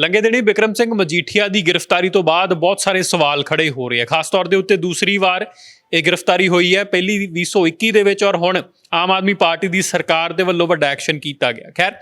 ਲੰਗੇ ਦਿਨੀ ਵਿਕਰਮ ਸਿੰਘ ਮਜੀਠੀਆ ਦੀ ਗ੍ਰਿਫਤਾਰੀ ਤੋਂ ਬਾਅਦ ਬਹੁਤ ਸਾਰੇ ਸਵਾਲ ਖੜੇ ਹੋ ਰਹੇ ਆ। ਖਾਸ ਤੌਰ ਦੇ ਉੱਤੇ ਦੂਸਰੀ ਵਾਰ ਇਹ ਗ੍ਰਿਫਤਾਰੀ ਹੋਈ ਹੈ। ਪਹਿਲੀ 2021 ਦੇ ਵਿੱਚ ਔਰ ਹੁਣ ਆਮ ਆਦਮੀ ਪਾਰਟੀ ਦੀ ਸਰਕਾਰ ਦੇ ਵੱਲੋਂ ਵੱਡਾ ਐਕਸ਼ਨ ਕੀਤਾ ਗਿਆ। ਖੈਰ,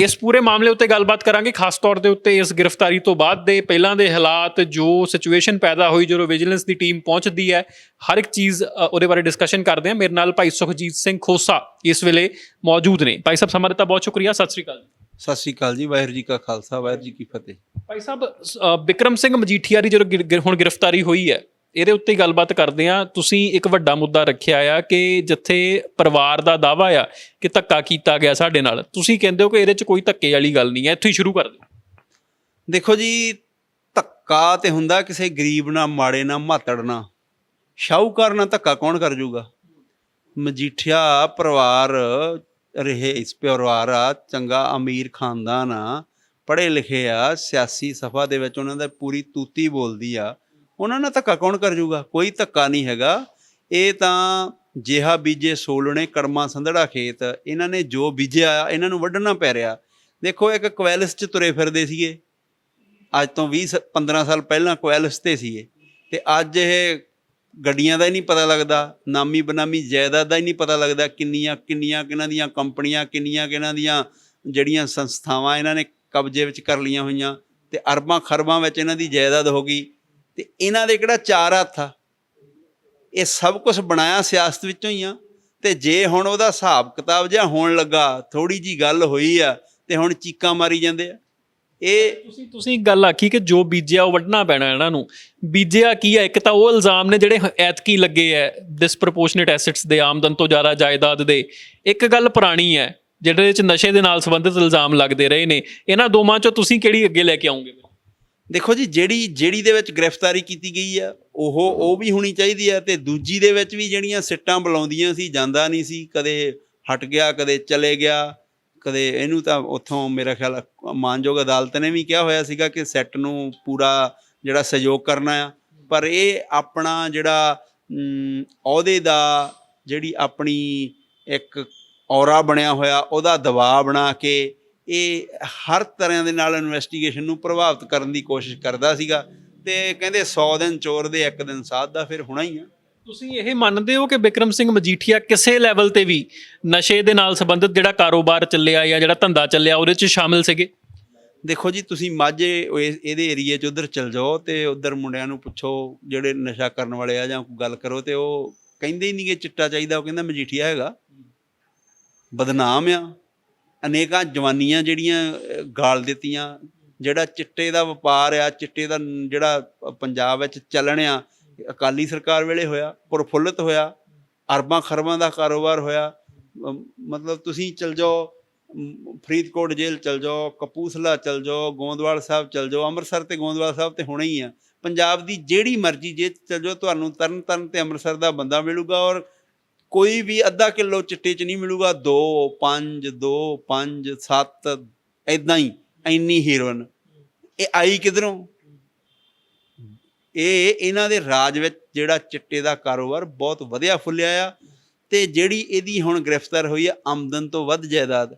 ਇਸ ਪੂਰੇ ਮਾਮਲੇ ਉੱਤੇ ਗੱਲਬਾਤ ਕਰਾਂਗੇ। ਖਾਸ ਤੌਰ ਦੇ ਉੱਤੇ ਇਸ ਗ੍ਰਿਫਤਾਰੀ ਤੋਂ ਬਾਅਦ ਦੇ ਪਹਿਲਾਂ ਦੇ ਹਾਲਾਤ, ਜੋ ਸਿਚੁਏਸ਼ਨ ਪੈਦਾ ਹੋਈ, ਜਦੋਂ ਵਿਜੀਲੈਂਸ ਦੀ ਟੀਮ ਪਹੁੰਚਦੀ ਹੈ, ਹਰ ਇੱਕ ਚੀਜ਼ ਉਹਦੇ ਬਾਰੇ ਡਿਸਕਸ਼ਨ ਕਰਦੇ ਹਾਂ। ਮੇਰੇ ਨਾਲ ਭਾਈ ਸੁਖਜੀਤ ਸਿੰਘ ਖੋਸਾ ਇਸ ਵੇਲੇ ਮੌਜੂਦ ਨੇ। ਭਾਈ ਸਾਹਿਬ, ਸਮਾਂ ਦਿੱਤਾ, ਬਹੁਤ ਸ਼ੁਕਰੀਆ। ਸਤਿ ਸ੍ਰੀ ਅਕਾਲ ਸਤਿ ਸ਼੍ਰੀ ਅਕਾਲ ਜੀ ਵਾਹਿਗੁਰੂ ਜੀ ਕਾ ਖਾਲਸਾ ਵਾਹਿਗੁਰੂ ਜੀ ਕੀ ਫਤਿਹ। ਭਾਈ ਸਾਹਿਬ ਅ, ਵਿਕਰਮ ਸਿੰਘ ਮਜੀਠੀਆ ਦੀ ਜਦੋਂ ਗਿਰ- ਗਿਰ- ਹੁਣ ਗ੍ਰਿਫਤਾਰੀ ਹੋਈ ਹੈ ਇਹਦੇ ਉੱਤੇ ਹੀ ਗੱਲਬਾਤ ਕਰਦੇ ਆ ਤੁਸੀਂ ਇੱਕ ਵੱਡਾ ਮੁੱਦਾ ਰੱਖਿਆ ਆ ਕਿ ਜਿੱਥੇ ਪਰਿਵਾਰ ਦਾ ਦਾਵਾ ਆ ਕਿ ਧੱਕਾ ਕੀਤਾ ਗਿਆ ਸਾਡੇ ਨਾਲ ਤੁਸੀਂ ਕਹਿੰਦੇ ਹੋ ਕਿ ਇਹਦੇ 'ਚ ਕੋਈ ਧੱਕੇ ਵਾਲੀ ਗੱਲ ਨਹੀਂ ਹੈ ਇੱਥੋਂ ਹੀ ਸ਼ੁਰੂ ਕਰ ਦਿਓ। ਦੇਖੋ ਜੀ ਧੱਕਾ ਤੇ ਹੁੰਦਾ ਕਿਸੇ ਗਰੀਬ ਨਾਲ ਮਾੜੇ ਨਾਲ ਮਾਤੜ ਨਾਲ। ਸ਼ਾਹੂਕਾਰ ਨਾਲ ਧੱਕਾ ਕੌਣ ਕਰ ਜੂਗਾ? ਮਜੀਠੀਆ ਪਰਿਵਾਰ ਰਹੇ ਇਸ ਪਰਿਵਾਰ ਆ। ਚੰਗਾ ਅਮੀਰ ਖਾਨਦਾਨ ਆ। ਪੜ੍ਹੇ ਲਿਖੇ ਆ। ਸਿਆਸੀ ਸਫਾ ਦੇ ਵਿੱਚ ਉਹਨਾਂ ਦਾ ਪੂਰੀ ਤੂਤੀ ਬੋਲਦੀ ਆ। ਉਹਨਾਂ ਨਾਲ ਧੱਕਾ ਕੌਣ ਕਰ ਜੂਗਾ? ਕੋਈ ਧੱਕਾ ਨਹੀਂ ਹੈਗਾ। ਇਹ ਤਾਂ ਜਿਹਾ ਬੀਜੇ ਸੋਲਣੇ ਕੜਮਾ ਸੰਧੜਾ ਖੇਤ। ਇਹਨਾਂ ਨੇ ਜੋ ਬੀਜਿਆ ਇਹਨਾਂ ਨੂੰ ਵੱਢਣਾ ਪੈ ਰਿਹਾ। ਦੇਖੋ, ਇੱਕ ਕੁਐਲਿਸ ਚ ਤੁਰੇ ਫਿਰਦੇ ਸੀਗੇ। ਅੱਜ ਤੋਂ 20 ਸ- 15 ਸਾਲ ਪਹਿਲਾਂ ਕੁਐਲਿਸ ਤੇ ਸੀਗੇ। ਤੇ ਅੱਜ ਇਹ ਗੱਡੀਆਂ ਦਾ ਹੀ ਨਹੀਂ ਪਤਾ ਲੱਗਦਾ, ਨਾਮੀ ਬਨਾਮੀ ਜਾਇਦਾਦ ਦਾ ਹੀ ਨਹੀਂ ਪਤਾ ਲੱਗਦਾ ਕਿੰਨੀਆਂ ਕਿੰਨੀਆਂ ਕਿਹਨਾਂ ਦੀਆਂ ਕੰਪਨੀਆਂ, ਕਿੰਨੀਆਂ ਕਿਹਨਾਂ ਦੀਆਂ ਜਿਹੜੀਆਂ ਸੰਸਥਾਵਾਂ ਇਹਨਾਂ ਨੇ ਕਬਜ਼ੇ ਵਿੱਚ ਕਰ ਲਈਆਂ ਹੋਈਆਂ ਤੇ ਅਰਬਾਂ ਖਰਬਾਂ ਵਿੱਚ ਇਹਨਾਂ ਦੀ ਜਾਇਦਾਦ ਹੋ ਗਈ ਤੇ ਇਹਨਾਂ ਦੇ ਕਿਹੜਾ ਚਾਰ ਹੱਥ ਆ? ਇਹ ਸਭ ਕੁਝ ਬਣਾਇਆ ਸਿਆਸਤ ਵਿੱਚੋਂ ਹੀ ਆ ਤੇ ਜੇ ਹੁਣ ਉਹਦਾ ਹਿਸਾਬ ਕਿਤਾਬ ਜਿਹਾ ਹੋਣ ਲੱਗਾ ਥੋੜੀ ਜੀ ਗੱਲ ਹੋਈ ਆ ਤੇ ਹੁਣ ਚੀਕਾਂ ਮਾਰੀ ਜਾਂਦੇ ਆ। ਇਹ ਤੁਸੀਂ ਤੁਸੀਂ ਗੱਲ ਆਖੀ ਕਿ ਜੋ ਬੀਜਿਆ ਉਹ ਵੱਢਣਾ ਪੈਣਾ ਇਹਨਾਂ ਨੂੰ। ਬੀਜਿਆ ਕੀ ਹੈ? ਇੱਕ ਤਾਂ ਉਹ ਇਲਜ਼ਾਮ ਨੇ ਜਿਹੜੇ ਐਤਕੀ ਲੱਗੇ ਐ ਡਿਸਪ੍ਰੋਪੋਰਸ਼ਨੇਟ ਐਸੈਟਸ ਦੇ ਆਮਦਨ ਤੋਂ ਜ਼ਿਆਦਾ ਜਾਇਦਾਦ ਦੇ। ਇੱਕ ਗੱਲ ਪੁਰਾਣੀ ਹੈ ਜਿਹੜੇ ਵਿੱਚ ਨਸ਼ੇ ਦੇ ਨਾਲ ਸੰਬੰਧਿਤ ਇਲਜ਼ਾਮ ਲੱਗਦੇ ਰਹੇ ਨੇ। ਇਹਨਾਂ ਦੋਵਾਂ ਚੋਂ ਤੁਸੀਂ ਕਿਹੜੀ ਅੱਗੇ ਲੈ ਕੇ ਆਉਂਗੇ? ਦੇਖੋ ਜੀ ਜਿਹੜੀ ਜਿਹੜੀ ਦੇ ਵਿੱਚ ਗ੍ਰਿਫਤਾਰੀ ਕੀਤੀ ਗਈ ਆ ਉਹ ਉਹ ਵੀ ਹੋਣੀ ਚਾਹੀਦੀ ਆ ਤੇ ਦੂਜੀ ਦੇ ਵਿੱਚ ਵੀ ਜਿਹੜੀਆਂ ਸਿੱਟਾਂ ਬੁਲਾਉਂਦੀਆਂ ਸੀ ਜਾਂਦਾ ਨਹੀਂ ਸੀ ਕਦੇ ਹਟ ਗਿਆ ਕਦੇ ਚਲੇ ਗਿਆ। ਕਦੇ ਇਹਨੂੰ ਤਾਂ ਉੱਥੋਂ ਮੇਰਾ ਖਿਆਲ ਮਾਨਯੋਗ ਅਦਾਲਤ ਨੇ ਵੀ ਕਿਹਾ ਹੋਇਆ ਸੀਗਾ ਕਿ ਸੈੱਟ ਨੂੰ ਪੂਰਾ ਜਿਹੜਾ ਸਹਿਯੋਗ ਕਰਨਾ ਆ। ਪਰ ਇਹ ਆਪਣਾ ਜਿਹੜਾ ਅਹੁਦੇ ਦਾ ਜਿਹੜੀ ਆਪਣੀ ਇੱਕ ਔਰਾ ਬਣਿਆ ਹੋਇਆ, ਉਹਦਾ ਦਬਾਅ ਬਣਾ ਕੇ ਇਹ ਹਰ ਤਰ੍ਹਾਂ ਦੇ ਨਾਲ ਇਨਵੈਸਟੀਗੇਸ਼ਨ ਨੂੰ ਪ੍ਰਭਾਵਿਤ ਕਰਨ ਦੀ ਕੋਸ਼ਿਸ਼ ਕਰਦਾ ਸੀਗਾ ਤੇ ਕਹਿੰਦੇ 100 ਦਿਨ ਚੋਰ ਦੇ ਇੱਕ ਦਿਨ ਸਾਧ ਦਾ ਫਿਰ ਹੋਣਾ ਹੀ ਆ। ਤੁਸੀਂ ਇਹ ਮੰਨਦੇ ਹੋ ਕਿ ਵਿਕਰਮ ਸਿੰਘ ਮਜੀਠੀਆ ਕਿਸੇ ਲੈਵਲ ਤੇ ਵੀ ਨਸ਼ੇ ਦੇ ਨਾਲ ਸੰਬੰਧਿਤ ਜਿਹੜਾ ਕਾਰੋਬਾਰ ਚੱਲਿਆ ਜਾਂ ਜਿਹੜਾ ਧੰਦਾ ਚੱਲਿਆ, ਉਹਦੇ 'ਚ ਸ਼ਾਮਿਲ ਸੀਗੇ? ਦੇਖੋ ਜੀ, ਤੁਸੀਂ ਮਾਝੇ ਇਹਦੇ ਏਰੀਏ 'ਚ ਉਧਰ ਚਲ ਜਾਓ ਤੇ ਉਧਰ ਮੁੰਡਿਆਂ ਨੂੰ ਪੁੱਛੋ ਜਿਹੜੇ ਨਸ਼ਾ ਕਰਨ ਵਾਲੇ ਆ ਜਾਂ ਗੱਲ ਕਰੋ ਤੇ ਉਹ ਕਹਿੰਦੇ ਹੀ ਨਹੀਂ ਕਿ ਚਿੱਟਾ ਚਾਹੀਦਾ, ਉਹ ਕਹਿੰਦਾ ਮਜੀਠੀਆ ਹੈਗਾ। ਬਦਨਾਮ ਆ। ਅਨੇਕਾਂ ਜਵਾਨੀਆਂ ਜਿਹੜੀਆਂ ਗਾਲ ਦਿੱਤੀਆਂ। ਜਿਹੜਾ ਚਿੱਟੇ ਦਾ ਵਪਾਰ ਆ, ਚਿੱਟੇ ਦਾ ਜਿਹੜਾ ਪੰਜਾਬ ਵਿੱਚ ਚੱਲਣ ਆ ਅਕਾਲੀ ਸਰਕਾਰ ਵੇਲੇ ਹੋਇਆ, ਪ੍ਰਫੁੱਲਤ ਹੋਇਆ, ਅਰਬਾਂ ਖਰਬਾਂ ਦਾ ਕਾਰੋਬਾਰ ਹੋਇਆ ਮਤਲਬ ਤੁਸੀਂ ਚਲ ਜਾਓ ਫਰੀਦਕੋਟ ਜੇਲ੍ਹ ਚਲ ਜਾਓ, ਕਪੂਰਥਲਾ ਚਲ ਜਾਓ, ਗੋਂਦਵਾਲ ਸਾਹਿਬ ਚਲ ਜਾਓ, ਅੰਮ੍ਰਿਤਸਰ ਤੇ ਗੋਂਦਵਾਲ ਸਾਹਿਬ ਤੇ ਹੋਣਾ ਹੀ ਆ। ਪੰਜਾਬ ਦੀ ਜਿਹੜੀ ਮਰਜ਼ੀ ਜੇ ਚਲ ਜਾਓ, ਤੁਹਾਨੂੰ ਤਰਨ ਤਰਨ ਤੇ ਅੰਮ੍ਰਿਤਸਰ ਦਾ ਬੰਦਾ ਮਿਲੂਗਾ ਔਰ ਕੋਈ ਵੀ ਅੱਧਾ ਕਿਲੋ ਚਿੱਟੇ ਚ ਨਹੀਂ ਮਿਲੂਗਾ 2 5 2 5 7 ਇਦਾਂ ਹੀ, ਇੰਨੀ ਹੀਰੋਇਨ ਇਹ ਆਈ ਕਿਧਰੋਂ? ਇਹ ਇਹਨਾਂ ਦੇ ਰਾਜ ਵਿੱਚ ਜਿਹੜਾ ਚਿੱਟੇ ਦਾ ਕਾਰੋਬਾਰ ਬਹੁਤ ਵਧੀਆ ਫੁੱਲਿਆ ਆ ਤੇ ਜਿਹੜੀ ਇਹਦੀ ਹੁਣ ਗ੍ਰਿਫਤਾਰ ਹੋਈ ਆ ਆਮਦਨ ਤੋਂ ਵੱਧ ਜਾਇਦਾਦ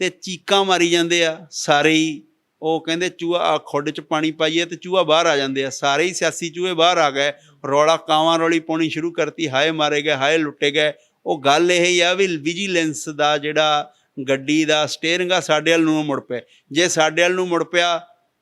ਤੇ ਚੀਕਾਂ ਮਾਰੀ ਜਾਂਦੇ ਆ, ਸਾਰੇ ਹੀ ਉਹ ਕਹਿੰਦੇ ਚੂਹਾ ਖੁੱਡ ਚ ਪਾਣੀ ਪਾਈਏ ਤੇ ਚੂਹਾ ਬਾਹਰ ਆ ਜਾਂਦੇ ਆ, ਸਾਰੇ ਹੀ ਸਿਆਸੀ ਚੂਹੇ ਬਾਹਰ ਆ ਗਏ, ਰੌਲਾ ਕਾਵਾਂ ਰੌਲੀ ਪਾਉਣੀ ਸ਼ੁਰੂ ਕਰਤੀ, ਹਾਏ ਮਾਰੇ ਗਏ, ਹਾਏ ਲੁੱਟੇ ਗਏ, ਉਹ ਗੱਲ ਇਹ ਹੀ ਆ ਵੀ ਵਿਜੀਲੈਂਸ ਦਾ ਜਿਹੜਾ ਗੱਡੀ ਦਾ ਸਟੀਅਰਿੰਗ ਆ, ਸਾਡੇ ਵੱਲ ਨੂੰ ਮੁੜ ਪਿਆ, ਜੇ ਸਾਡੇ ਵੱਲ ਨੂੰ ਮੁੜ ਪਿਆ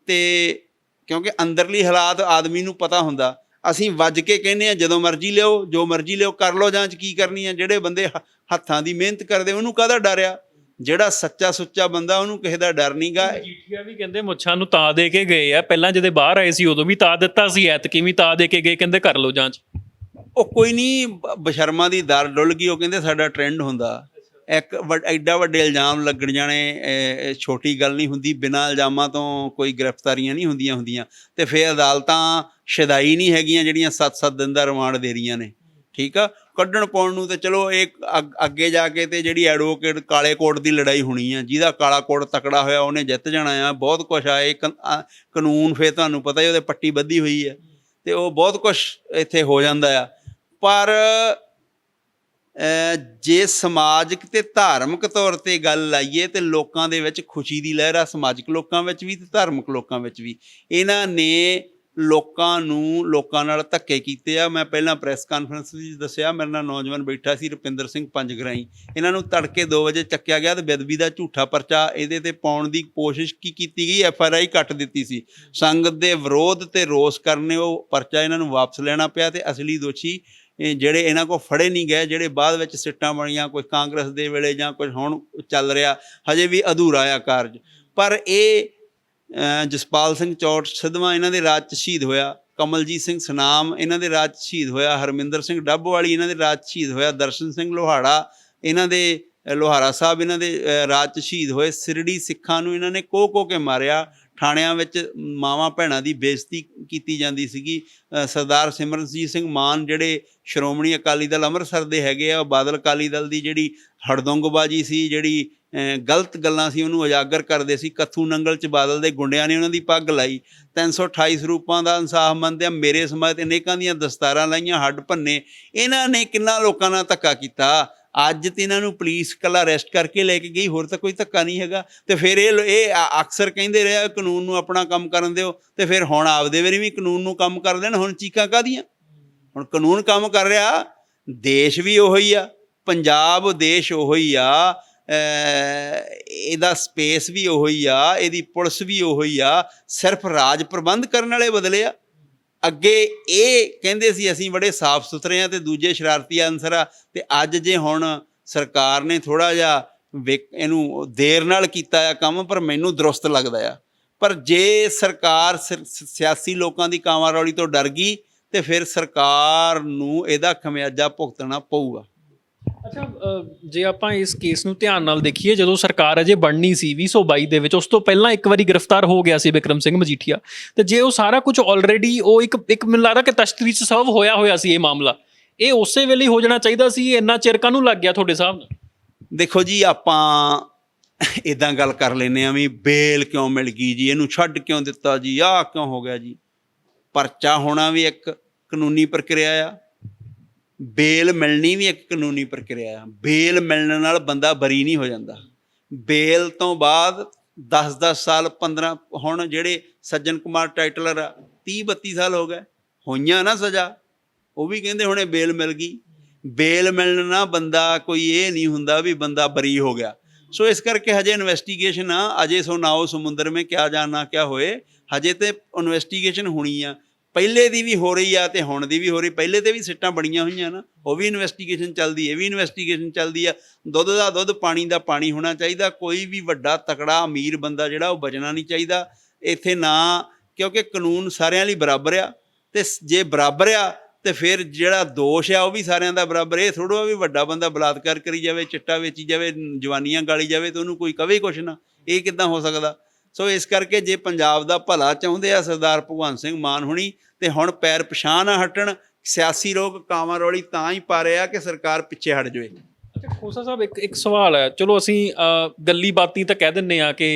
ਤੇ ਕਿਉਂਕਿ ਅੰਦਰਲੀ ਹਾਲਾਤ ਆਦਮੀ ਨੂੰ ਪਤਾ ਹੁੰਦਾ। ਅਸੀਂ ਵੱਜ ਕੇ ਕਹਿੰਦੇ ਆ ਜਦੋਂ ਮਰਜ਼ੀ ਲਿਓ ਜੋ ਮਰਜ਼ੀ ਲਿਓ ਕਰ ਲਓ ਜਾਂਚ ਕੀ ਕਰਨੀ ਆ ਜਿਹੜੇ ਬੰਦੇ ਹੱਥਾਂ ਦੀ ਮਿਹਨਤ ਕਰਦੇ ਉਹਨੂੰ ਕਾਹਦਾ ਡਰਿਆ ਜਿਹੜਾ ਸੱਚਾ ਸੁੱਚਾ ਬੰਦਾ ਉਹਨੂੰ ਕਿਸੇ ਦਾ ਡਰ ਨਹੀਂਗਾ ਮਜੀਠੀਆ ਵੀ ਕਹਿੰਦੇ ਮੁੱਛਾਂ ਨੂੰ ਤਾਂ ਦੇ ਕੇ ਗਏ ਆ। ਪਹਿਲਾਂ ਜਦੋਂ ਬਾਹਰ ਆਏ ਸੀ ਉਦੋਂ ਵੀ ਤਾਂ ਦਿੱਤਾ ਸੀ ਐਤਕੀ ਵੀ ਤਾਂ ਦੇ ਕੇ ਗਏ ਕਹਿੰਦੇ ਕਰ ਲਓ ਜਾਂਚ। ਉਹ ਕੋਈ ਨਹੀਂ ਬਸ਼ਰਮਾ ਦੀ ਦਰ ਡੁੱਲ ਗਈ ਉਹ ਕਹਿੰਦੇ ਸਾਡਾ ਟ੍ਰੈਂਡ ਹੁੰਦਾ। ਇੱਕ ਵੱਡ- ਐਡਾ ਵੱਡੇ ਇਲਜ਼ਾਮ ਲੱਗਣ ਜਾਣੇ ਛੋਟੀ ਗੱਲ ਨਹੀਂ ਹੁੰਦੀ, ਬਿਨਾਂ ਇਲਜ਼ਾਮਾਂ ਤੋਂ ਕੋਈ ਗ੍ਰਿਫਤਾਰੀਆਂ ਨਹੀਂ ਹੁੰਦੀਆਂ ਹੁੰਦੀਆਂ। ਤੇ ਫਿਰ ਅਦਾਲਤਾਂ ਸ਼ਦਾਈ ਨਹੀਂ ਹੈਗੀਆਂ ਜਿਹੜੀਆਂ 7-7 ਦਿਨ ਦਾ ਰਿਮਾਂਡ ਦੇ ਰਹੀਆਂ ਨੇ। ਠੀਕ ਆ? ਕੱਢਣ ਪਾਉਣ ਨੂੰ ਤੇ ਚਲੋ ਇਹ ਅੱਗ- ਅੱਗੇ ਜਾ ਕੇ ਤੇ ਜਿਹੜੀ ਐਡਵੋਕੇਟ ਕਾਲੇ ਕੋਟ ਦੀ ਲੜਾਈ ਹੋਣੀ ਆ, ਜਿਹਦਾ ਕਾਲਾ ਕੋਟ ਤਕੜਾ ਹੋਇਆ ਉਹਨੇ ਜਿੱਤ ਜਾਣਾ ਆ, ਬਹੁਤ ਕੁਝ ਆ, ਇਹ ਕਾਨੂੰਨ ਫੇਰ ਤੁਹਾਨੂੰ ਪਤਾ ਹੀ ਉਹਦੇ ਪੱਟੀ ਬੱਧੀ ਹੋਈ ਹੈ ਤੇ ਉਹ ਬਹੁਤ ਕੁਝ ਇੱਥੇ ਹੋ ਜਾਂਦਾ ਆ। ਪਰ ਜੇ ਸਮਾਜਿਕ ਤੇ ਧਾਰਮਿਕ ਤੌਰ ਤੇ ਗੱਲ ਲਾਈਏ ਤੇ ਲੋਕਾਂ ਦੇ ਵਿੱਚ ਖੁਸ਼ੀ ਦੀ ਲਹਿਰ ਆ, ਸਮਾਜਿਕ ਲੋਕਾਂ ਵਿੱਚ ਵੀ ਤੇ ਧਾਰਮਿਕ ਲੋਕਾਂ ਵਿੱਚ ਵੀ। ਇਹਨਾਂ ਨੇ ਲੋਕਾਂ ਨੂੰ ਲੋਕਾਂ ਨਾਲ ਧੱਕੇ ਕੀਤੇ ਆ। ਮੈਂ ਪਹਿਲਾਂ ਪ੍ਰੈਸ ਕਾਨਫਰੰਸ ਵਿੱਚ ਦੱਸਿਆ, ਮੇਰੇ ਨਾਲ ਨੌਜਵਾਨ ਬੈਠਾ ਸੀ ਰੁਪਿੰਦਰ ਸਿੰਘ ਪੰਜਗਰਾਈ। ਇਹਨਾਂ ਨੂੰ ਤੜਕੇ 2 ਵਜੇ ਚੱਕਿਆ ਗਿਆ ਤੇ ਬੇਦਬੀ ਦਾ ਝੂਠਾ ਪਰਚਾ ਇਹਦੇ ਤੇ ਪਾਉਣ ਦੀ ਕੋਸ਼ਿਸ਼ ਕੀ ਕੀਤੀ ਗਈ? ਐਫ ਆਰ ਆਈ ਕੱਟ ਦਿੱਤੀ ਸੀ। ਸੰਗਤ ਦੇ ਵਿਰੋਧ ਤੇ ਰੋਸ ਕਰਨੇ ਉਹ ਪਰਚਾ ਇਹਨਾਂ ਨੂੰ ਵਾਪਸ ਲੈਣਾ ਪਿਆ ਤੇ ਅਸਲੀ ਦੋਸ਼ੀ ਜਿਹੜੇ ਇਹਨਾਂ ਕੋ ਫੜੇ ਨਹੀਂ ਗਏ ਜਿਹੜੇ ਬਾਅਦ ਵਿੱਚ ਸਿੱਟਾਂ ਬਣੀਆਂ ਕੋਈ ਕਾਂਗਰਸ ਦੇ ਵੇਲੇ ਜਾਂ ਕੁਝ ਹੁਣ ਚੱਲ ਰਿਹਾ ਹਜੇ ਵੀ ਅਧੂਰਾ ਆ ਕਾਰਜ। ਪਰ ਇਹ ਜਸਪਾਲ ਸਿੰਘ ਚੌਟ ਸਿੱਧਵਾਂ ਇਹਨਾਂ ਦੇ ਰਾਜ 'ਚ ਸ਼ਹੀਦ ਹੋਇਆ ਕਮਲਜੀਤ ਸਿੰਘ ਸਨਾਮ ਇਹਨਾਂ ਦੇ ਰਾਜ 'ਚ ਸ਼ਹੀਦ ਹੋਇਆ ਹਰਮਿੰਦਰ ਸਿੰਘ ਡੱਬਵਾਲੀ ਇਹਨਾਂ ਦੇ ਰਾਜ 'ਚ ਸ਼ਹੀਦ ਹੋਇਆ ਦਰਸ਼ਨ ਸਿੰਘ ਲੋਹਾੜਾ ਇਹਨਾਂ ਦੇ ਅਹ, ਲੋਹਾਰਾ ਸਾਹਿਬ ਇਹਨਾਂ ਦੇ ਰਾਜ 'ਚ ਸ਼ਹੀਦ ਹੋਏ ਸਿਰੜੀ ਸਿੱਖਾਂ ਨੂੰ ਇਹਨਾਂ ਨੇ ਕੋਹ ਕੋ ਕੇ ਮਾਰਿਆ ਥਾਣਿਆਂ ਵਿੱਚ ਮਾਵਾਂ ਭੈਣਾਂ ਦੀ ਬੇਇੱਜ਼ਤੀ ਕੀਤੀ ਜਾਂਦੀ ਸੀਗੀ। ਸਰਦਾਰ ਸਿਮਰਨਜੀਤ ਸਿੰਘ ਮਾਨ ਜਿਹੜੇ ਸ਼੍ਰੋਮਣੀ ਅਕਾਲੀ ਦਲ ਅੰਮ੍ਰਿਤਸਰ ਦੇ ਹੈਗੇ ਆ, ਉਹ ਬਾਦਲ ਅਕਾਲੀ ਦਲ ਦੀ ਜਿਹੜੀ ਹੜਦੁੰਗਬਾਜੀ ਸੀ, ਜਿਹੜੀ ਗਲਤ ਗੱਲਾਂ ਸੀ, ਉਹਨੂੰ ਉਜਾਗਰ ਕਰਦੇ ਸੀ। ਕੱਥੂ ਨੰਗਲ ਚ ਬਾਦਲ ਦੇ ਗੁੰਡਿਆਂ ਨੇ ਉਹਨਾਂ ਦੀ ਪੱਗ ਲਾਈ। 328 ਸਰੂਪਾਂ ਦਾ ਇਨਸਾਫ ਮੰਨਦਿਆਂ ਮੇਰੇ ਸਮਾਜ ਤੇ ਅਨੇਕਾਂ ਦੀਆਂ ਦਸਤਾਰਾਂ ਲਾਈਆਂ, ਹੱਡ ਭੰਨੇ। ਇਹਨਾਂ ਨੇ ਕਿੰਨਾ ਲੋਕਾਂ ਨਾਲ ਧੱਕਾ ਕੀਤਾ? ਅੱਜ ਤੇ ਇਹਨਾਂ ਨੂੰ ਪੁਲਿਸ ਕੱਲਾ ਅਰੈਸਟ ਕਰਕੇ ਲੈ ਕੇ ਗਈ, ਹੋਰ ਤਾਂ ਕੋਈ ਧੱਕਾ ਨਹੀਂ ਹੈਗਾ। ਤੇ ਫਿਰ ਇਹ ਲੋ- ਇਹ ਅਕਸਰ ਕਹਿੰਦੇ ਰਿਹਾ ਕਾਨੂੰਨ ਨੂੰ ਆਪਣਾ ਕੰਮ ਕਰਨ ਦਿਓ। ਤੇ ਫਿਰ ਹੁਣ ਆਪਦੇ ਵੇਲੇ ਵੀ ਕਾਨੂੰਨ ਨੂੰ ਕੰਮ ਕਰ ਲੈਣ, ਹੁਣ ਚੀਕਾਂ ਕਾਹਦੀਆਂ? ਹੁਣ ਕਾਨੂੰਨ ਕੰਮ ਕਰ ਰਿਹਾ, ਦੇਸ਼ ਵੀ ਉਹੀ ਆ, ਪੰਜਾਬ ਦੇਸ਼ ਉਹੀ ਆ ਇਹਦਾ ਸਪੇਸ ਵੀ ਉਹੀ ਆ, ਇਹਦੀ ਪੁਲਿਸ ਵੀ ਉਹੀ ਆ, ਸਿਰਫ ਰਾਜ ਪ੍ਰਬੰਧ ਕਰਨ ਵਾਲੇ ਬਦਲੇ ਆ। ਅੱਗੇ ਇਹ ਕਹਿੰਦੇ ਸੀ, ਅਸੀਂ ਬੜੇ ਸਾਫ਼ ਸੁਥਰੇ ਆ ਤੇ ਦੂਜੇ ਸ਼ਰਾਰਤੀ ਅਨਸਰ ਆ। ਤੇ ਅੱਜ ਜੇ ਹੁਣ ਸਰਕਾਰ ਨੇ ਥੋੜਾ ਜਿਹਾ ਵਿਕ- ਇਹਨੂੰ ਦੇਰ ਨਾਲ ਕੀਤਾ ਆ ਕੰਮ, ਪਰ ਮੈਨੂੰ ਦਰੁਸਤ ਲੱਗਦਾ ਆ। ਪਰ ਜੇ ਸਰਕਾਰ ਸਿਰ- ਸਿਆਸੀ ਲੋਕਾਂ ਦੀ ਕਾਂਵਾਰੌਲੀ ਤੋਂ ਡਰ ਗਈ, ਤੇ ਫਿਰ ਸਰਕਾਰ ਨੂੰ ਇਹਦਾ ਖਮਿਆਜਾ ਭੁਗਤਣਾ ਪਊਗਾ। ਅੱਛਾ ਅ, ਜੇ ਆਪਾਂ ਇਸ ਕੇਸ ਨੂੰ ਧਿਆਨ ਨਾਲ ਦੇਖੀਏ ਜਦੋਂ ਸਰਕਾਰ ਅਜੇ ਬਣਨੀ ਸੀ 2022 ਦੇ ਵਿੱਚ ਉਸ ਤੋਂ ਪਹਿਲਾਂ ਇੱਕ ਵਾਰੀ ਗ੍ਰਿਫਤਾਰ ਹੋ ਗਿਆ ਸੀ ਵਿਕਰਮ ਸਿੰਘ ਮਜੀਠੀਆ। ਤੇ ਜੇ ਉਹ ਸਾਰਾ ਕੁਝ ਆਲਰੇਡੀ ਉਹ ਇੱਕ ਇੱਕ ਮੈਨੂੰ ਲੱਗਦਾ ਕਿ ਤਸ਼ਤਰੀ ਚ ਸਰਵ ਹੋਇਆ ਹੋਇਆ ਸੀ ਇਹ ਮਾਮਲਾ। ਇਹ ਉਸੇ ਵੇਲੇ ਹੀ ਹੋ ਜਾਣਾ ਚਾਹੀਦਾ ਸੀ ਇਹ ਇੰਨਾ ਚਿਰ ਕਾਹਨੂੰ ਲੱਗ ਗਿਆ ਤੁਹਾਡੇ ਹਿਸਾਬ ਨਾਲ? ਦੇਖੋ ਜੀ ਆਪਾਂ ਇਦਾਂ ਗੱਲ ਕਰ ਲੈਨੇ ਆ ਵੀ ਬੇਲ ਕਿਉਂ ਮਿਲ ਗਈ ਜੀ? ਇਹਨੂੰ ਛੱਡ ਕਿਉਂ ਦਿੱਤਾ ਜੀ? ਆਹ ਕਿਉਂ ਹੋ ਗਿਆ ਜੀ? ਪਰਚਾ ਹੋਣਾ ਵੀ ਇੱਕ ਕਾਨੂੰਨੀ ਪ੍ਰਕਿਰਿਆ ਆ। ਬੇਲ ਮਿਲਣੀ ਵੀ ਇੱਕ ਕਾਨੂੰਨੀ ਪ੍ਰਕਿਰਿਆ ਆ। ਬੇਲ ਮਿਲਣ ਨਾਲ ਬੰਦਾ ਬਰੀ ਨਹੀਂ ਹੋ ਜਾਂਦਾ। ਬੇਲ ਤੋਂ ਬਾਅਦ 10-10 ਸਾਲ 15 ਹੁਣ ਜਿਹੜੇ ਸੱਜਣ ਕੁਮਾਰ ਟਾਈਟਲਰ ਆ 30-32 ਸਾਲ ਹੋ ਗਏ, ਹੋਈਆਂ ਨਾ ਸਜ਼ਾ, ਉਹ ਵੀ ਕਹਿੰਦੇ ਹੁਣੇ ਬੇਲ ਮਿਲ ਗਈ। ਬੇਲ ਮਿਲਣ ਨਾਲ ਬੰਦਾ ਕੋਈ ਇਹ ਨਹੀਂ ਹੁੰਦਾ ਵੀ ਬੰਦਾ ਬਰੀ ਹੋ ਗਿਆ। ਸੋ ਇਸ ਕਰਕੇ ਹਜੇ ਇਨਵੈਸਟੀਗੇਸ਼ਨ ਆ। ਅਜੇ ਸੋ ਨਾਓ ਸਮੁੰਦਰ ਮੇ ਕਿਆ ਜਾਣਾ ਕਿਆ ਹੋਏ, ਹਜੇ ਤੇ ਇਨਵੈਸਟੀਗੇਸ਼ਨ ਹੋਣੀ ਆ। ਪਹਿਲੇ ਦੀ ਵੀ ਹੋ ਰਹੀ ਆ ਤੇ ਹੁਣ ਦੀ ਵੀ ਹੋ ਰਹੀ, ਪਹਿਲੇ ਤੇ ਵੀ ਸਿੱਟਾਂ ਬਣੀਆਂ ਹੋਈਆਂ ਨਾ, ਉਹ ਵੀ ਇਨਵੈਸਟੀਗੇਸ਼ਨ ਚੱਲਦੀ, ਇਹ ਵੀ ਇਨਵੈਸਟੀਗੇਸ਼ਨ ਚੱਲਦੀ ਆ, ਦੁੱਧ ਦਾ ਦੁੱਧ, ਪਾਣੀ ਦਾ ਪਾਣੀ ਹੋਣਾ ਚਾਹੀਦਾ, ਕੋਈ ਵੀ ਵੱਡਾ ਤਕੜਾ ਅਮੀਰ ਬੰਦਾ ਜਿਹੜਾ ਉਹ ਬਚਣਾ ਨਹੀਂ ਚਾਹੀਦਾ, ਇੱਥੇ ਨਾ, ਕਿਉਂਕਿ ਕਾਨੂੰਨ ਸਾਰਿਆਂ ਲਈ ਬਰਾਬਰ ਆ, ਤੇ ਜੇ ਬਰਾਬਰ ਆ, ਤੇ ਫਿਰ ਜਿਹੜਾ ਦੋਸ਼ ਆ ਉਹ ਵੀ ਸਾਰਿਆਂ ਦਾ ਬਰਾਬਰ, ਇਹ ਥੋੜਾ ਵੀ ਵੱਡਾ ਬੰਦਾ ਬਲਾਤਕਾਰ ਕਰੀ ਜਾਵੇ, ਚਿੱਟਾ ਵੇਚੀ ਜਾਵੇ, ਜਵਾਨੀਆਂ ਗਾਲੀ ਜਾਵੇ, ਤੇ ਉਹਨੂੰ ਕੋਈ ਕਵੇ ਕੁਛ ਨਾ, ਇਹ ਕਿਦਾਂ ਹੋ ਸਕਦਾ? ਸੋ ਇਸ ਕਰਕੇ ਜੇ ਪੰਜਾਬ ਦਾ ਭਲਾ ਚਾਹੁੰਦੇ ਆ ਸਰਦਾਰ ਭਗਵੰਤ ਸਿੰਘ ਮਾਨ ਹੁਣੀ, ਤੇ ਹੁਣ ਪੈਰ ਪਛਾਣ ਨਾ ਹਟਣ, ਸਿਆਸੀ ਰੋਗ ਕਾਵਾਂ ਰੌਲੀ ਤਾਂ ਹੀ ਪਾ ਰਿਹਾ ਕਿ ਸਰਕਾਰ ਪਿੱਛੇ ਹਟ ਜਾਵੇ। ਅੱਛਾ, ਖੋਸਾ ਸਾਹਿਬ, ਇੱਕ ਇੱਕ ਸਵਾਲ ਹੈ। ਚਲੋ ਅਸੀਂ ਗੱਲੀ ਬਾਤੀ ਤਾਂ ਕਹਿ ਦਿੰਨੇ ਆ ਕਿ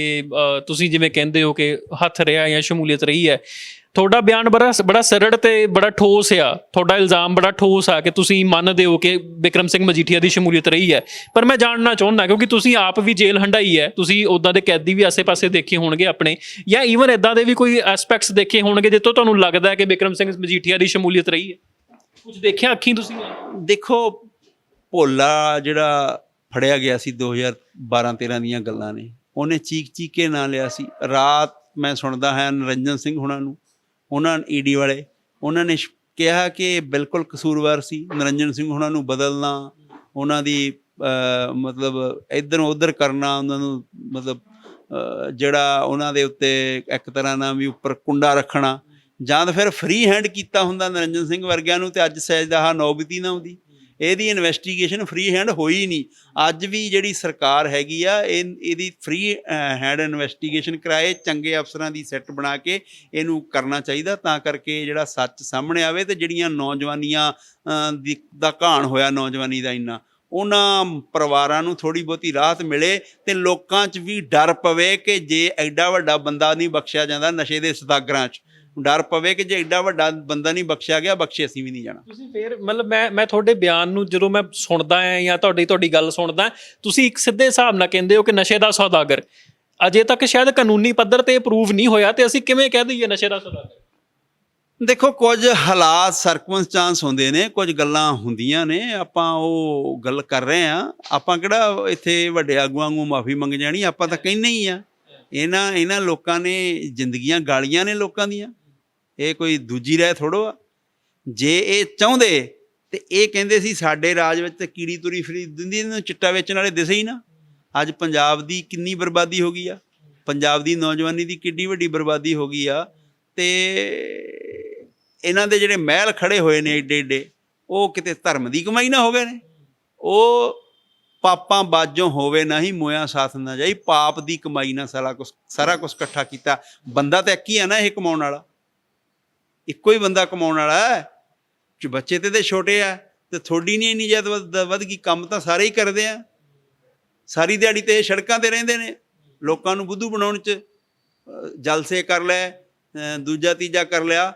ਤੁਸੀਂ ਜਿਵੇਂ ਕਹਿੰਦੇ ਹੋ ਕਿ ਹੱਥ ਰਿਹਾ ਜਾਂ ਸ਼ਮੂਲੀਅਤ ਰਹੀ ਹੈ। ਤੁਹਾਡਾ ਬਿਆਨ ਬੜਾ ਬੜਾ ਸਰੜ ਤੇ ਬੜਾ ਠੋਸ ਆ। ਤੁਹਾਡਾ ਇਲਜ਼ਾਮ ਬੜਾ ਠੋਸ ਆ ਕਿ ਤੁਸੀਂ ਮੰਨਦੇ ਹੋ ਕਿ ਵਿਕਰਮ ਸਿੰਘ ਮਜੀਠੀਆ ਦੀ ਸ਼ਮੂਲੀਅਤ ਰਹੀ ਹੈ। ਪਰ ਮੈਂ ਜਾਣਨਾ ਚਾਹੁੰਦਾ ਕਿਉਂਕਿ ਤੁਸੀਂ ਆਪ ਵੀ ਜੇਲ੍ਹ ਹੰਡਾਈ ਹੈ। ਤੁਸੀਂ ਉਦਾਂ ਦੇ ਕੈਦੀ ਵੀ ਆਸੇ-ਪਾਸੇ ਦੇਖੇ ਹੋਣਗੇ ਆਪਣੇ। ਜਾਂ ਈਵਨ ਇਦਾਂ ਦੇ ਵੀ ਕੋਈ ਐਸਪੈਕਟਸ ਦੇਖੇ ਹੋਣਗੇ ਜਿੱਥੋਂ ਤੁਹਾਨੂੰ ਲੱਗਦਾ ਹੈ ਕਿ ਵਿਕਰਮ ਸਿੰਘ ਮਜੀਠੀਆ ਦੀ ਸ਼ਮੂਲੀਅਤ ਰਹੀ ਹੈ। ਕੁਝ ਦੇਖਿਆ ਅੱਖੀਂ ਤੁਸੀਂ? ਦੇਖੋ, ਭੋਲਾ ਜਿਹੜਾ ਫੜਿਆ ਗਿਆ ਸੀ 2012-13 ਦੀਆਂ ਗੱਲਾਂ ਨੇ, ਉਹਨੇ ਚੀਕ ਚੀਕ ਕੇ ਨਾਂ ਲਿਆ ਸੀ। ਰਾਤ ਮੈਂ ਸੁਣਦਾ ਹਾਂ ਨਰਿੰਜਨ ਸਿੰਘ ਹੁਣਾਂ ਨੂੰ ਉਹਨਾਂ ਈਡੀ ਵਾਲੇ, ਉਹਨਾਂ ਨੇ ਕਿਹਾ ਕਿ ਇਹ ਬਿਲਕੁਲ ਕਸੂਰਵਾਰ ਸੀ। ਨਰਿੰਜਨ ਸਿੰਘ ਉਹਨਾਂ ਨੂੰ ਬਦਲਣਾ, ਉਹਨਾਂ ਦੀ ਮਤਲਬ ਇਧਰ ਉਧਰ ਕਰਨਾ, ਉਹਨਾਂ ਨੂੰ ਮਤਲਬ ਜਿਹੜਾ ਉਹਨਾਂ ਦੇ ਉੱਤੇ ਇੱਕ ਤਰ੍ਹਾਂ ਨਾਲ ਵੀ ਉੱਪਰ ਕੁੰਡਾ ਰੱਖਣਾ। ਜਾਂ ਤਾਂ ਫਿਰ ਫ੍ਰੀ ਹੈਂਡ ਕੀਤਾ ਹੁੰਦਾ ਨਰਿੰਜਨ ਸਿੰਘ ਵਰਗਿਆਂ ਨੂੰ ਤੇ ਅੱਜ ਸਹਿਜਦਾਹਾ ਨੌਬਤੀ ਨਾ ਆਉਂਦੀ। ਇਹਦੀ ਇਨਵੈਸਟੀਗੇਸ਼ਨ ਫ੍ਰੀ ਹੈਂਡ ਹੋਈ ਨਹੀਂ। ਅੱਜ ਵੀ ਜਿਹੜੀ ਸਰਕਾਰ ਹੈਗੀ ਆ, ਇਹ ਇਹਦੀ ਫ੍ਰੀ ਹੈਂਡ ਇਨਵੈਸਟੀਗੇਸ਼ਨ ਕਰਾਏ, ਚੰਗੇ ਅਫਸਰਾਂ ਦੀ ਸੈੱਟ ਬਣਾ ਕੇ ਇਹਨੂੰ ਕਰਨਾ ਚਾਹੀਦਾ ਤਾਂ ਕਰਕੇ ਜਿਹੜਾ ਸੱਚ ਸਾਹਮਣੇ ਆਵੇ ਤੇ ਜਿਹੜੀਆਂ ਨੌਜਵਾਨੀਆਂ ਦੀ- ਦਾ ਘਾਣ ਹੋਇਆ ਨੌਜਵਾਨੀ ਦਾ ਇੰਨਾ, ਉਹਨਾਂ ਪਰਿਵਾਰਾਂ ਨੂੰ ਥੋੜੀ ਬਹੁਤੀ ਰਾਹਤ ਮਿਲੇ ਤੇ ਲੋਕਾਂ 'ਚ ਵੀ ਡਰ ਪਵੇ ਕਿ ਜੇ ਐਡਾ ਵੱਡਾ ਬੰਦਾ ਨਹੀਂ ਬਖਸ਼ਿਆ ਜਾਂਦਾ ਨਸ਼ੇ ਦੇ ਸਦਾਗਰਾਂ 'ਚ। ਡਰ ਪਵੇ ਕਿ ਜੇ ਐਡਾ ਵੱਡਾ ਬੰਦਾ ਨਹੀਂ ਬਖਸ਼ਿਆ ਗਿਆ ਬਖਸ਼ੇ ਅਸੀਂ ਵੀ ਨਹੀਂ ਜਾਣਾ। ਤੁਸੀਂ ਫੇਰ ਮਤਲਬ ਮੈਂ ਮੈਂ ਤੁਹਾਡੇ ਬਿਆਨ ਨੂੰ ਜਦੋਂ ਮੈਂ ਸੁਣਦਾ ਆ ਜਾਂ ਤੁਹਾਡੀ ਤੁਹਾਡੀ ਗੱਲ ਸੁਣਦਾ ਤੁਸੀਂ ਇੱਕ ਸਿੱਧੇ ਹਿਸਾਬ ਨਾਲ ਕਹਿੰਦੇ ਹੋ ਕਿ ਨਸ਼ੇ ਦਾ ਸੌਦਾਗਰ। ਅਜੇ ਤੱਕ ਸ਼ਾਇਦ ਕਾਨੂੰਨੀ ਪੱਧਰ ਤੇ ਪ੍ਰੂਵ ਨਹੀਂ ਹੋਇਆ ਤੇ ਅਸੀਂ ਕਿਵੇਂ ਕਹਿ ਦਈਏ ਨਸ਼ੇ ਦਾ ਸੌਦਾਗਰ? ਦੇਖੋ ਕੁਝ ਹਾਲਾਤ ਸਰਕਮਸਟੈਂਸ ਹੁੰਦੇ ਨੇ ਕੁਝ ਗੱਲਾਂ ਹੁੰਦੀਆਂ ਨੇ ਆਪਾਂ ਉਹ ਗੱਲ ਕਰ ਰਹੇ ਆ ਆਪਾਂ ਕਿਹੜਾ ਇੱਥੇ ਵੱਡੇ ਆਗੂਆਂ ਨੂੰ ਮਾਫੀ ਮੰਗ ਜਾਣੀ ਆਪਾਂ ਤਾਂ ਕਹਿੰਦੇ ਹੀ ਆ ਇਹਨਾਂ ਇਹਨਾਂ ਲੋਕਾਂ ਨੇ ਜ਼ਿੰਦਗੀਆਂ ਗਾਲੀਆਂ ਨੇ ਲੋਕਾਂ ਦੀਆਂ। ਇਹ ਕੋਈ ਦੂਜੀ ਰਾਏ ਥੋੜੋ ਆ। ਜੇ ਇਹ ਚਾਹੁੰਦੇ ਤੇ ਇਹ ਕਹਿੰਦੇ ਸੀ ਸਾਡੇ ਰਾਜ ਵਿੱਚ ਤੇ ਕੀੜੀ ਤੁਰੀ ਫਰੀ ਦਿੰਦੀ ਇਹਨੂੰ ਚਿੱਟਾ ਵੇਚਣ ਵਾਲੇ ਦਿਸੇ ਹੀ ਨਾ। ਅੱਜ ਪੰਜਾਬ ਦੀ ਕਿੰਨੀ ਬਰਬਾਦੀ ਹੋ ਗਈ ਆ। ਪੰਜਾਬ ਦੀ ਨੌਜਵਾਨੀ ਦੀ ਕਿੰਨੀ ਵੱਡੀ ਬਰਬਾਦੀ ਹੋ ਗਈ ਆ ਤੇ ਇਹਨਾਂ ਦੇ ਜਿਹੜੇ ਮਹਿਲ ਖੜੇ ਹੋਏ ਨੇ ਏਡੇ ਏਡੇ, ਉਹ ਕਿਤੇ ਧਰਮ ਦੀ ਕਮਾਈ ਨਾ ਹੋ ਗਏ ਨੇ। ਉਹ ਪਾਪਾਂ ਬਾਜੋਂ ਹੋਵੇ ਨਹੀਂ ਮੋਇਆ ਸਾਥ ਨਾ ਜਾਈ, ਪਾਪ ਦੀ ਕਮਾਈ ਨਾਲ ਸਾਰਾ ਕੁਛ ਸਾਰਾ ਕੁਝ ਇਕੱਠਾ ਕੀਤਾ। ਬੰਦਾ ਤਾਂ ਇੱਕ ਹੀ ਆ ਨਾ ਇਹ ਕਮਾਉਣ ਵਾਲਾ। ਇੱਕੋ ਹੀ ਬੰਦਾ ਕਮਾਉਣ ਵਾਲਾ ਕਿ ਬੱਚੇ ਤੇ ਤੇ ਛੋਟੇ ਆ, ਤੇ ਥੋੜੀ ਨਹੀਂ ਇੰਨੀ ਜਦ ਵੱਧ ਵੱਧ ਗਈ, ਕੰਮ ਤਾਂ ਸਾਰੇ ਹੀ ਕਰਦੇ ਆ। ਸਾਰੀ ਦਿਹਾੜੀ ਤੇ ਇਹ ਸੜਕਾਂ ਤੇ ਰਹਿੰਦੇ ਨੇ, ਲੋਕਾਂ ਨੂੰ ਬੁੱਧੂ ਬਣਾਉਣ ਚ ਜਲਸੇ ਕਰ ਲੈ ਦੂਜਾ ਤੀਜਾ ਕਰ ਲਿਆ।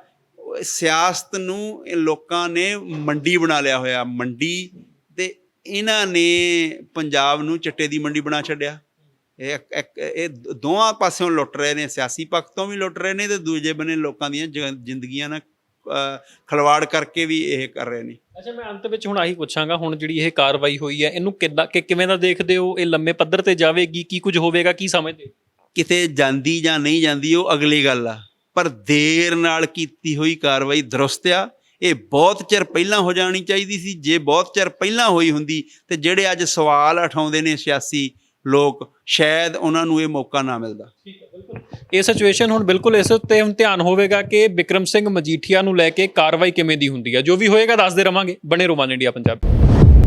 ਸਿਆਸਤ ਨੂੰ ਲੋਕਾਂ ਨੇ ਮੰਡੀ ਬਣਾ ਲਿਆ ਹੋਇਆ, ਮੰਡੀ ਤੇ ਇਹਨਾਂ ਨੇ ਪੰਜਾਬ ਨੂੰ ਚਿੱਟੇ ਦੀ ਮੰਡੀ ਬਣਾ ਛੱਡਿਆ। ਇਹ ਇਹ ਦੋਵਾਂ ਪਾਸਿਓਂ ਲੁੱਟ ਰਹੇ ਨੇ ਸਿਆਸੀ ਪੱਖ ਤੋਂ ਵੀ ਲੁੱਟ ਰਹੇ ਨੇ ਤੇ ਦੂਜੇ ਬੰਨੇ ਲੋਕਾਂ ਦੀਆਂ ਜ਼ਿੰਦਗੀਆਂ ਨਾਲ ਖਲਵਾੜ ਕਰਕੇ ਵੀ ਇਹ ਕਰ ਰਹੇ ਨੇ। ਅੱਛਾ ਮੈਂ ਅੰਤ ਵਿੱਚ ਹੁਣ ਆਹੀ ਪੁੱਛਾਂਗਾ ਹੁਣ ਜਿਹੜੀ ਇਹ ਕਾਰਵਾਈ ਹੋਈ ਹੈ ਇਹਨੂੰ ਕਿੱਦਾਂ ਕਿ ਕਿਵੇਂ ਦਾ ਦੇਖਦੇ ਹੋ? ਇਹ ਲੰਮੇ ਪੱਧਰ ਤੇ ਜਾਵੇਗੀ ਕੀ ਕੁਝ ਹੋਵੇਗਾ ਕੀ ਸਮਝਦੇ? ਕਿਤੇ ਜਾਂਦੀ ਜਾਂ ਨਹੀਂ ਜਾਂਦੀ ਉਹ ਅਗਲੀ ਗੱਲ ਆ। ਪਰ ਦੇਰ ਨਾਲ ਕੀਤੀ ਹੋਈ ਕਾਰਵਾਈ ਦਰੁਸਤ ਆ। ਇਹ ਬਹੁਤ ਚਿਰ ਪਹਿਲਾਂ ਹੋ ਜਾਣੀ ਚਾਹੀਦੀ ਸੀ। ਜੇ ਬਹੁਤ ਚਿਰ ਪਹਿਲਾਂ ਹੋਈ ਹੁੰਦੀ ਤੇ ਜਿਹੜੇ ਅੱਜ ਸਵਾਲ ਉਠਾਉਂਦੇ ਨੇ ਸਿਆਸੀ ਲੋਕ, ਸ਼ਾਇਦ ਉਹਨਾਂ ਨੂੰ ਇਹ ਮੌਕਾ ਨਾ ਮਿਲਦਾ। ਇਹ ਸਿਚੁਏਸ਼ਨ ਹੁਣ ਬਿਲਕੁਲ ਇਸ ਉੱਤੇ ਹੁਣ ਧਿਆਨ ਹੋਵੇਗਾ ਕਿ ਵਿਕਰਮ ਸਿੰਘ ਮਜੀਠੀਆ ਨੂੰ ਲੈ ਕੇ ਕਾਰਵਾਈ ਕਿਵੇਂ ਦੀ ਹੁੰਦੀ ਹੈ। ਜੋ ਵੀ ਹੋਏਗਾ, ਦੱਸਦੇ ਰਵਾਂਗੇ। ਬਣੇ ਰੋਮਾਨ ਇੰਡੀਆ ਪੰਜਾਬ।